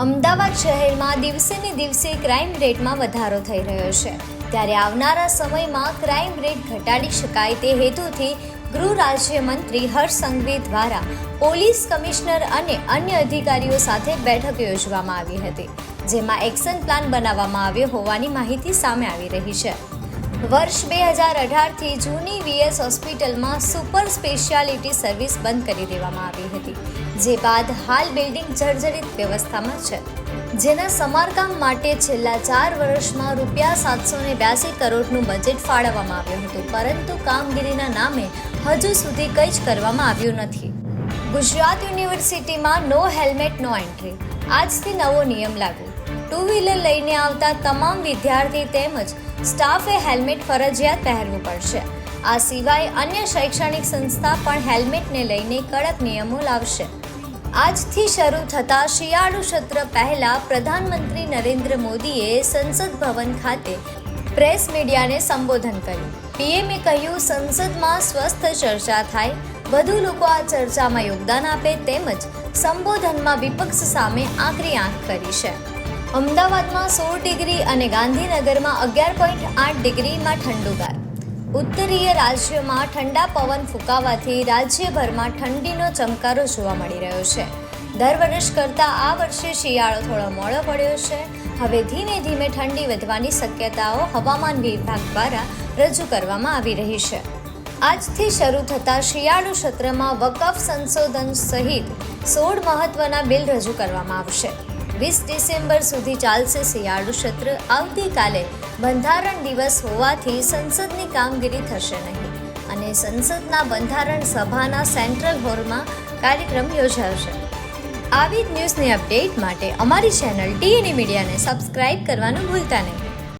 અમદાવાદ શહેરમાં દિવસે ને દિવસે ક્રાઇમ રેટમાં વધારો થઈ રહ્યો છે. ત્યારે આવનારા સમયમાં ક્રાઇમ રેટ ઘટાડી શકાય તે હેતુથી ગૃહ રાજ્યમંત્રી હર્ષ સંઘવી દ્વારા પોલીસ કમિશનર અને અન્ય અધિકારીઓ સાથે બેઠક યોજવામાં આવી હતી, જેમાં એક્શન પ્લાન બનાવવામાં આવ્યો હોવાની માહિતી સામે આવી રહી છે. વર્ષ બે હજાર અઢારથી જૂની વીએસ હોસ્પિટલમાં સુપર સ્પેશિયાલિટી સર્વિસ બંધ કરી દેવામાં આવી હતી, જે બાદ હાલ બિલ્ડિંગ જર્જરિત વ્યવસ્થામાં છે. જેના સમારકામ માટે છેલ્લા ચાર વર્ષમાં રૂપિયા સાતસો ને બ્યાસી કરોડનું બજેટ ફાળવવામાં આવ્યું હતું, પરંતુ કામગીરીના નામે હજુ સુધી કંઈ જ કરવામાં આવ્યું નથી. ગુજરાત યુનિવર્સિટીમાં નો હેલ્મેટ, નો એન્ટ્રી. આજથી નવો નિયમ લાગુ. ટુ વ્હીલર લઈને આવતા તમામ વિદ્યાર્થી તેમજ સ્ટાફે હેલ્મેટ ફરજિયાત પહેરવું પડશે. આ સિવાય અન્ય શૈક્ષણિક સંસ્થા પણ હેલ્મેટને લઈને કડક નિયમો લાવશે. આજથી શરૂ થતા શિયાળુ સત્ર પહેલા પ્રધાનમંત્રી નરેન્દ્ર મોદીએ સંસદ ભવન ખાતે પ્રેસ મીડિયાને સંબોધન કર્યું. પીએમએ કહ્યું, સંસદમાં સ્વસ્થ ચર્ચા થાય, વધુ લોકો આ ચર્ચામાં યોગદાન આપે તેમજ સંબોધનમાં વિપક્ષ સામે આકરી આંખ કરી છે. અમદાવાદમાં સોળ ડિગ્રી અને ગાંધીનગરમાં અગિયાર પોઈન્ટ આઠ ડિગ્રીમાં ઠંડુગાર ઉત્તરીય રાજ્યમાં ઠંડા પવન ફૂંકાવાથી રાજ્યભરમાં ઠંડીનો ચમકારો જોવા મળી રહ્યો છે. દર વર્ષ કરતાં આ વર્ષે શિયાળો થોડો મોડો પડ્યો છે. હવે ધીમે ધીમે ઠંડી વધવાની શક્યતાઓ હવામાન વિભાગ દ્વારા રજૂ કરવામાં આવી રહી છે. આજથી શરૂ થતા શિયાળુ સત્રમાં વકફ સંશોધન સહિત સોળ મહત્વના બિલ રજૂ કરવામાં આવશે. વીસ ડિસેમ્બર સુધી ચાલશે શિયાળુ સત્ર આવતીકાલે બંધારણ દિવસ હોવાથી સંસદની કામગીરી થશે નહીં અને સંસદના બંધારણ સભાના સેન્ટ્રલ હોલમાં કાર્યક્રમ યોજાશે. આવી જ ન્યૂઝની અપડેટ માટે અમારી ચેનલ ટીએની મીડિયાને સબસ્ક્રાઇબ કરવાનું ભૂલતા નહીં.